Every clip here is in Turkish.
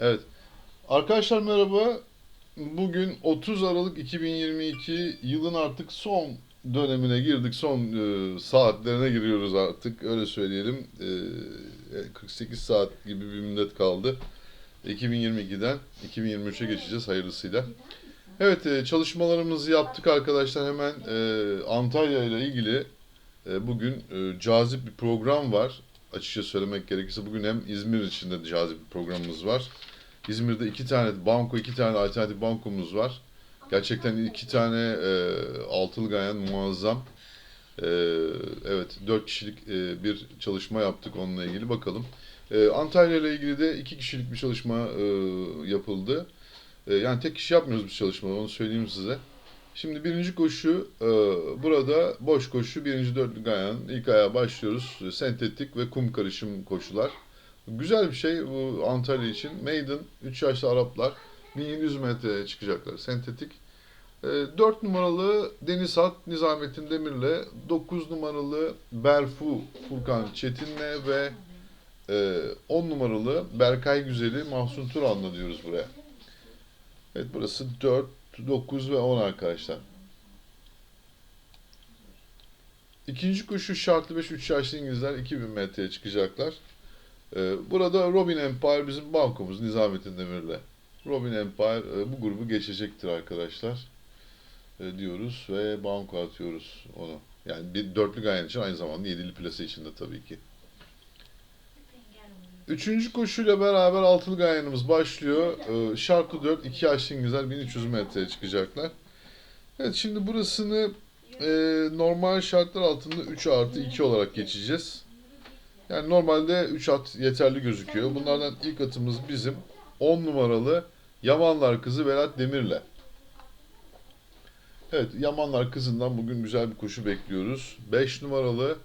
Evet. Arkadaşlar merhaba. Bugün 30 Aralık 2022 yılın artık son dönemine girdik. Son e, saatlerine giriyoruz artık. Öyle söyleyelim. E, 48 saat gibi bir müddet kaldı. 2022'den 2023'e geçeceğiz hayırlısıyla. Evet e, çalışmalarımızı yaptık arkadaşlar. Hemen e, Antalya ile ilgili e, bugün e, cazip bir program var. Açıkça söylemek gerekirse bugün hem İzmir için de cazip bir programımız var. İzmir'de iki tane banko, iki tane alternatif bankomuz var. Gerçekten iki tane e, altılı gayen muazzam. E, evet, dört kişilik e, bir çalışma yaptık onunla ilgili. Bakalım. E, Antalya ile ilgili de iki kişilik bir çalışma e, yapıldı. E, yani tek kişi yapmıyoruz biz çalışmaları, onu söyleyeyim size. Şimdi birinci koşu e, burada boş koşu birinci dörtlü gayan ilk ayağa başlıyoruz. Sentetik ve kum karışım koşular. Güzel bir şey bu Antalya için. Maiden 3 yaşlı Araplar 1700 metreye çıkacaklar. Sentetik. E, 4 numaralı Deniz Hat Nizamettin Demir'le 9 numaralı Berfu Furkan Çetin'le ve e, 10 numaralı Berkay Güzel'i Mahsun Turan'la diyoruz buraya. Evet burası 4, 9 ve 10 arkadaşlar. İkinci koşu şartlı 5 3 yaşlı İngilizler 2000 metreye çıkacaklar. Ee, burada Robin Empire bizim bankomuz Nizamettin Demir'le. Robin Empire e, bu grubu geçecektir arkadaşlar. E, diyoruz ve banko atıyoruz onu. Yani bir dörtlü gayen için aynı zamanda yedili plase için de tabii ki. Üçüncü koşuyla beraber altılı gayenimiz başlıyor. Ee, şartlı 4, 2 yaşlı İngilizler 1300 metreye çıkacaklar. Evet şimdi burasını e, normal şartlar altında 3 artı 2 olarak geçeceğiz. Yani normalde 3 at yeterli gözüküyor. Bunlardan ilk atımız bizim 10 numaralı Yamanlar Kızı Velat Demir'le. Evet Yamanlar Kızı'ndan bugün güzel bir koşu bekliyoruz. 5 numaralı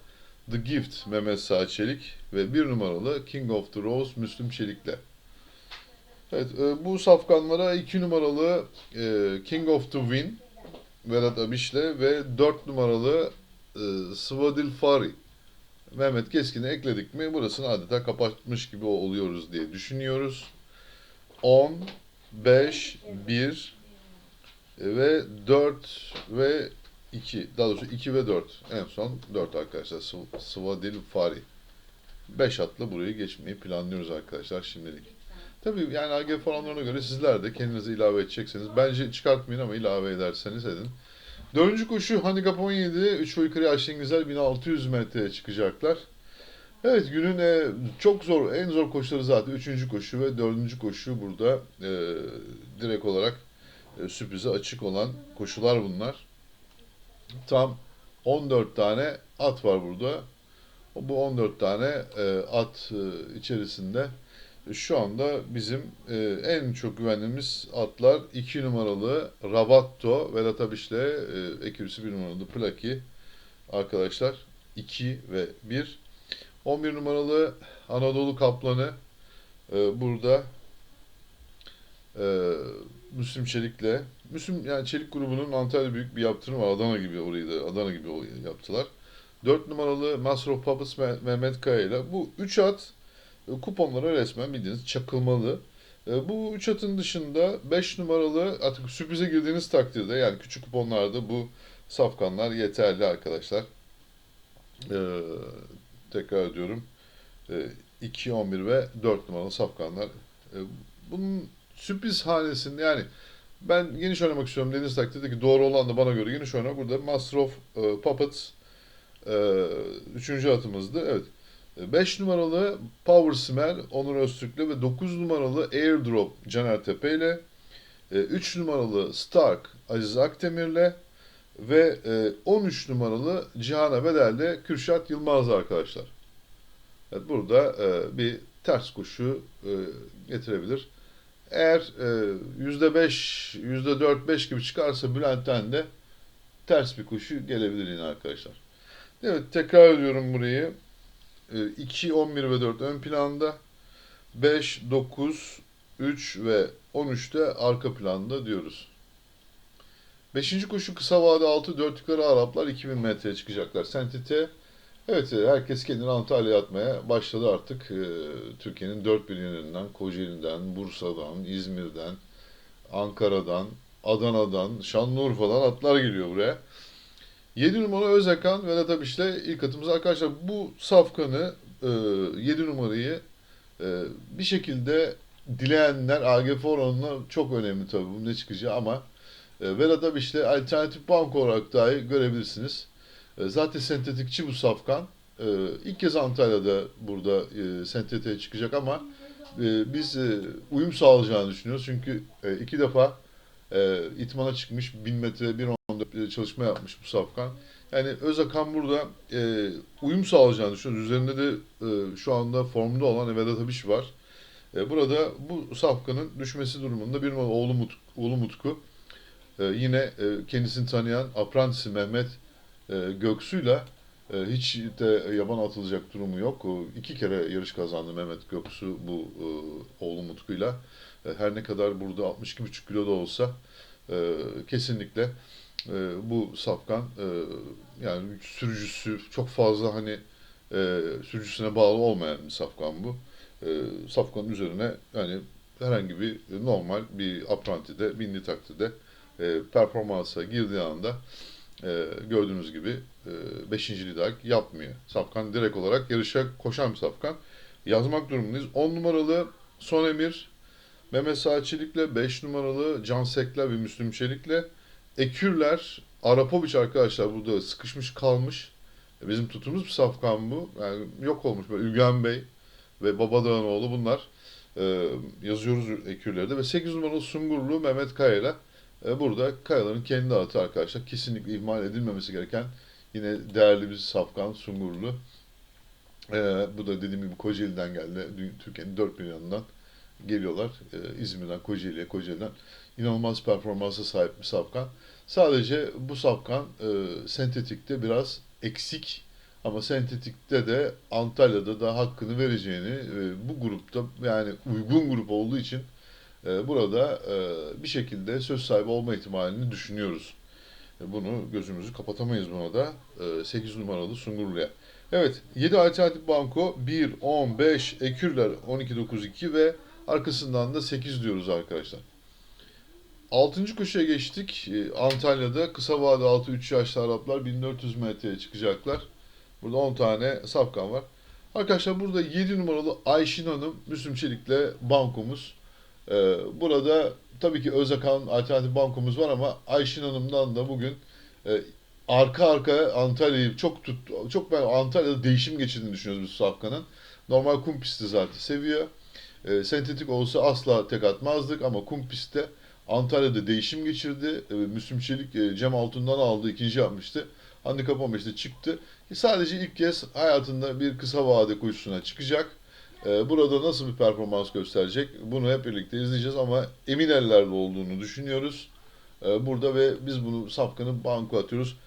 The Gift Mehmet Sağ Çelik ve 1 numaralı King of the Rose Müslüm Çelik'le. Evet e, bu safkanlara 2 numaralı e, King of the Win Vedat Abiş'le ve 4 numaralı e, Svadil Fari Mehmet Keskin'i ekledik mi burasını adeta kapatmış gibi oluyoruz diye düşünüyoruz. 10, 5, 1 ve 4 ve 2. Daha doğrusu 2 ve 4. En son 4 arkadaşlar. Svadil Fari. 5 atla burayı geçmeyi planlıyoruz arkadaşlar şimdilik. Tabii yani AG oranlarına göre sizler de kendinize ilave edecekseniz. Bence çıkartmayın ama ilave ederseniz edin. Dördüncü koşu Handicap 17. 3 ve yukarı yaşlı İngilizler 1600 metreye çıkacaklar. Evet günün e, çok zor, en zor koşuları zaten üçüncü koşu ve dördüncü koşu burada e, direkt olarak e, sürprize açık olan koşular bunlar. Tam 14 tane at var burada. Bu 14 tane e, at e, içerisinde şu anda bizim e, en çok güvendiğimiz atlar 2 numaralı Rabatto Vedat Abiş'le e, ekürüsü 1 numaralı Plaki arkadaşlar 2 ve 1. 11 numaralı Anadolu Kaplanı e, burada e, Müslüm Çelik'le Müslüm yani Çelik grubunun Antalya büyük bir yaptırım var. Adana gibi orayı da Adana gibi yaptılar. 4 numaralı Masrof Papız Me- Mehmet Kaya ile bu 3 at e, kuponlara resmen bildiğiniz çakılmalı. E, Bu 3 atın dışında 5 numaralı artık sürprize girdiğiniz takdirde yani küçük kuponlarda bu safkanlar yeterli arkadaşlar. E, tekrar ediyorum. E, 2, 11 ve 4 numaralı safkanlar. E, bunun sürpriz hanesinde yani ben geniş oynamak istiyorum dediğiniz takdirde ki doğru olan da bana göre geniş oynamak. Burada Master of e, Puppets e, üçüncü atımızdı. Evet. 5 numaralı Power Smell Onur Öztürk'le ve 9 numaralı Airdrop Caner Tepe ile 3 numaralı Stark Aziz Akdemir'le ve e, 13 numaralı Cihan'a Bedel'le Kürşat Yılmaz arkadaşlar. Evet, burada e, bir ters koşu e, getirebilir. Eğer e, %5, %4-5 gibi çıkarsa Bülent'ten de ters bir koşu gelebilir yine arkadaşlar. Evet tekrar ediyorum burayı. E, 2, 11 ve 4 ön planda. 5, 9, 3 ve 13 de arka planda diyoruz. Beşinci koşu kısa vade 6, 4 yukarı Araplar 2000 metreye çıkacaklar. Sentite Evet, e, herkes kendini Antalya'ya atmaya başladı artık. E, Türkiye'nin dört bir yanından, Kocaeli'den, Bursa'dan, İzmir'den, Ankara'dan, Adana'dan, Şanlıurfa'dan atlar geliyor buraya. 7 numara Özakan Vedat Abiş'le ilk atımız. Arkadaşlar bu safkanı, e, 7 numarayı e, bir şekilde dileyenler AGF oranına çok önemli tabii bu ne çıkacağı ama Vedat Abiş'le alternatif bank olarak dahi görebilirsiniz. E, Zaten sentetikçi bu safkan. E, İlk kez Antalya'da burada e, sentetiğe çıkacak ama biz uyum sağlayacağını düşünüyoruz. Çünkü iki defa itmana çıkmış, 1000 metre 1.14 çalışma yapmış bu safkan. Yani Özakan burada e, uyum sağlayacağını düşünüyoruz. Üzerinde de e, şu anda formda olan Vedat Abiş var. E, burada bu safkanın düşmesi durumunda bir oğlu, Mut, oğlu Mutku e, yine e, kendisini tanıyan aprantisi Mehmet e, Göksu'yla e, hiç de yaban atılacak durumu yok. O, iki kere yarış kazandı Mehmet Göksu bu e, oğlu Mutku'yla. E, her ne kadar burada 62,5 kilo da olsa e, kesinlikle e, bu safkan e, yani sürücüsü çok fazla hani e, sürücüsüne bağlı olmayan bir safkan bu. E, safkanın üzerine yani herhangi bir normal bir aprantide bindiği takdirde e, performansa girdiği anda e, gördüğünüz gibi e, beşinciliği dahi yapmıyor. Safkan direkt olarak yarışa koşan bir safkan. Yazmak durumundayız. 10 numaralı Son Emir, Mehmet Saçilik'le 5 numaralı Can Sekler ve Müslüm Çelik'le Ekürler, Arapoviç arkadaşlar burada sıkışmış kalmış. E, Bizim tutumumuz bir safkan bu. Yani yok olmuş böyle Ülgen Bey ve Babadağ'ın oğlu bunlar. E, yazıyoruz Ekürler'de ve 8 numaralı Sungurlu Mehmet Kaya'yla burada Kayaların kendi atı arkadaşlar. Kesinlikle ihmal edilmemesi gereken yine değerli bir safkan Sungurlu. E, bu da dediğim gibi Kocaeli'den geldi. Türkiye'nin dört bir yanından geliyorlar. E, İzmir'den Kocaeli'ye, Kocaeli'den inanılmaz performansa sahip bir safkan. Sadece bu safkan e, sentetikte biraz eksik ama sentetikte de Antalya'da da hakkını vereceğini e, bu grupta yani uygun grup olduğu için e, burada e, bir şekilde söz sahibi olma ihtimalini düşünüyoruz. E, Bunu gözümüzü kapatamayız buna da. E, 8 numaralı Sungurlu'ya. Evet 7 alternatif banko 1, 10, 5, Ekürler 12, 9, 2 ve arkasından da 8 diyoruz arkadaşlar. 6. koşuya geçtik. E, Antalya'da kısa vade 6 3 yaşlı Araplar 1400 metreye çıkacaklar. Burada 10 tane safkan var. Arkadaşlar burada 7 numaralı Ayşin Hanım Müslüm Çelik'le bankomuz. Ee, burada tabii ki Özakan alternatif bankomuz var ama Ayşin Hanım'dan da bugün e, arka arkaya Antalya'yı çok tut çok ben Antalya'da değişim geçirdiğini düşünüyoruz biz Safkan'ın. Normal kum pisti zaten seviyor. E, sentetik olsa asla tek atmazdık ama kum pistte Antalya'da değişim geçirdi. E, Müslüm Çelik e, Cem Altun'dan aldı, ikinci yapmıştı. Handikap 15'te çıktı. Sadece ilk kez hayatında bir kısa vade koşusuna çıkacak. Ee, Burada nasıl bir performans gösterecek? Bunu hep birlikte izleyeceğiz ama emin ellerde olduğunu düşünüyoruz. Ee, Burada ve biz bunu safkanı banko atıyoruz.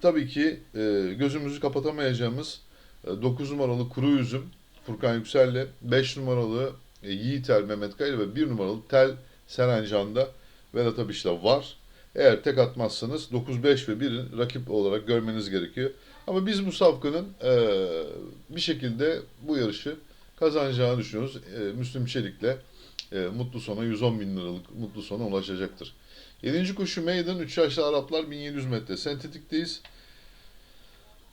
Tabii ki e, gözümüzü kapatamayacağımız 9 numaralı Kuru Üzüm Furkan Yüksel'le 5 numaralı e, Yiğiter Mehmet Kaylı ve 1 numaralı Tel Serencan'da Vedat Abiş'te var. Eğer tek atmazsanız 9, 5 ve 1'in rakip olarak görmeniz gerekiyor. Ama biz bu safkanın e, bir şekilde bu yarışı kazanacağını düşünüyoruz. E, Müslüm Çelik'le e, mutlu sona 110 bin liralık mutlu sona ulaşacaktır. 7. koşu meydan 3 yaşlı Araplar 1700 metre sentetikteyiz.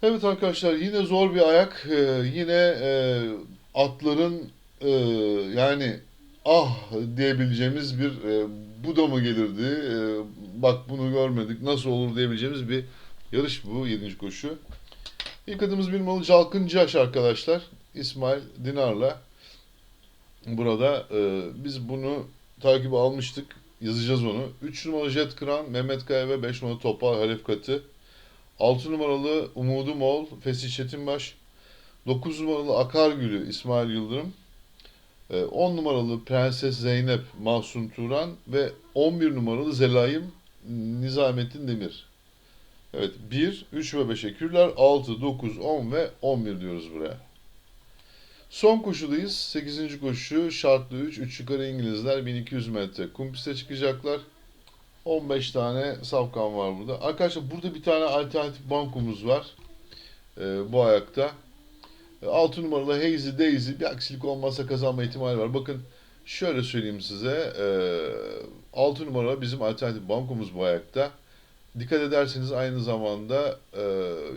Evet arkadaşlar yine zor bir ayak. E, yine e, atların e, yani ah diyebileceğimiz bir e, bu da mı gelirdi? E, bak bunu görmedik nasıl olur diyebileceğimiz bir yarış bu 7. koşu. İlk adımız bir malı Calkıncaş arkadaşlar. İsmail Dinar'la burada e, biz bunu takip almıştık. Yazacağız onu. 3 numaralı Jet Kıran, Mehmet Kaya ve 5 numaralı Topal Halef Katı. 6 numaralı Umudu Mol, Fesih Çetinbaş. 9 numaralı Akargülü İsmail Yıldırım. E, 10 numaralı Prenses Zeynep Mahsun Turan ve 11 numaralı Zelayim Nizamettin Demir. Evet 1, 3 ve 5 ekürler 6, 9, 10 ve 11 diyoruz buraya. Son koşudayız. 8. koşu şartlı 3. 3 yukarı İngilizler 1200 metre. Kum piste çıkacaklar. 15 tane safkan var burada. Arkadaşlar burada bir tane alternatif bankomuz var. e, bu ayakta. 6 numaralı Hazy Daisy bir aksilik olmazsa kazanma ihtimali var. Bakın şöyle söyleyeyim size. 6 numaralı bizim alternatif bankomuz bu ayakta. Dikkat ederseniz aynı zamanda e,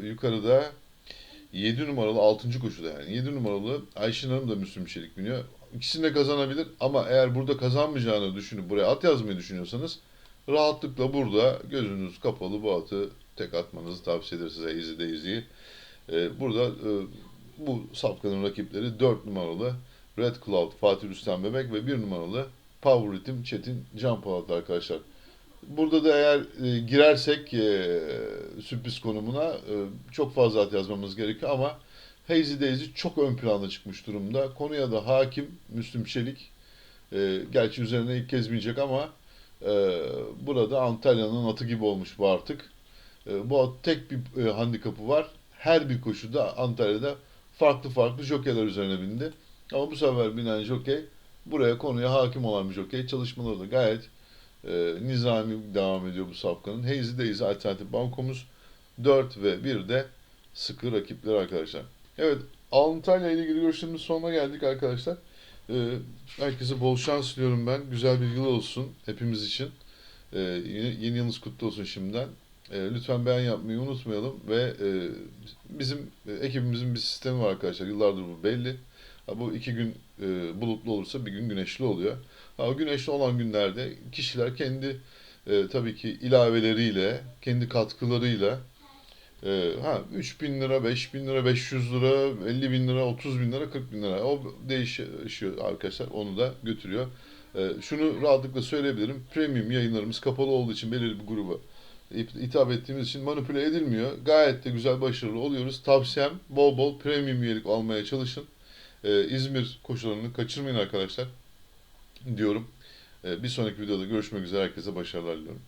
yukarıda 7 numaralı 6. koşuda yani 7 numaralı Ayşin Hanım da Müslüm Çelik biniyor. İkisini de kazanabilir ama eğer burada kazanmayacağını düşünüp buraya at yazmayı düşünüyorsanız rahatlıkla burada gözünüz kapalı bu atı tek atmanızı tavsiye eder size Easy Daisy'yi. Ee, burada e, bu safkanın rakipleri 4 numaralı Red Cloud Fatih Rüstem Bebek ve 1 numaralı Power Rhythm Çetin Can Polat arkadaşlar. Burada da eğer e, girersek e, sürpriz konumuna e, çok fazla at yazmamız gerekiyor ama Hazy Daisy çok ön planda çıkmış durumda. Konuya da hakim Müslüm Çelik. E, gerçi üzerine ilk kez binecek ama e, burada Antalya'nın atı gibi olmuş bu artık. E, bu at tek bir e, handikapı var. Her bir koşuda Antalya'da farklı farklı jockeyler üzerine bindi. Ama bu sefer binen jockey buraya konuya hakim olan bir jockey. Çalışmaları da gayet e, nizami devam ediyor bu safkanın. Hazy Daisy alternatif bankomuz 4 ve 1 de sıkı rakipler arkadaşlar. Evet Antalya ile ilgili görüşlerimiz sonuna geldik arkadaşlar. E, herkese bol şans diliyorum ben. Güzel bir yıl olsun hepimiz için. E, yeni, yeni yılınız kutlu olsun şimdiden. E, lütfen beğen yapmayı unutmayalım ve e, bizim e, ekibimizin bir sistemi var arkadaşlar. Yıllardır bu belli. Bu iki gün e, bulutlu olursa bir gün güneşli oluyor. Ha, o güneşli olan günlerde kişiler kendi e, tabii ki ilaveleriyle, kendi katkılarıyla e, ha 3 bin lira, 5 bin lira, 500 lira, 50 bin lira, 30 bin lira, 40 bin lira o değişiyor arkadaşlar. Onu da götürüyor. E, şunu rahatlıkla söyleyebilirim. Premium yayınlarımız kapalı olduğu için belirli bir gruba hitap ettiğimiz için manipüle edilmiyor. Gayet de güzel başarılı oluyoruz. Tavsiyem bol bol premium üyelik almaya çalışın. Ee, İzmir koşularını kaçırmayın arkadaşlar diyorum. Ee, bir sonraki videoda görüşmek üzere. Herkese başarılar diliyorum.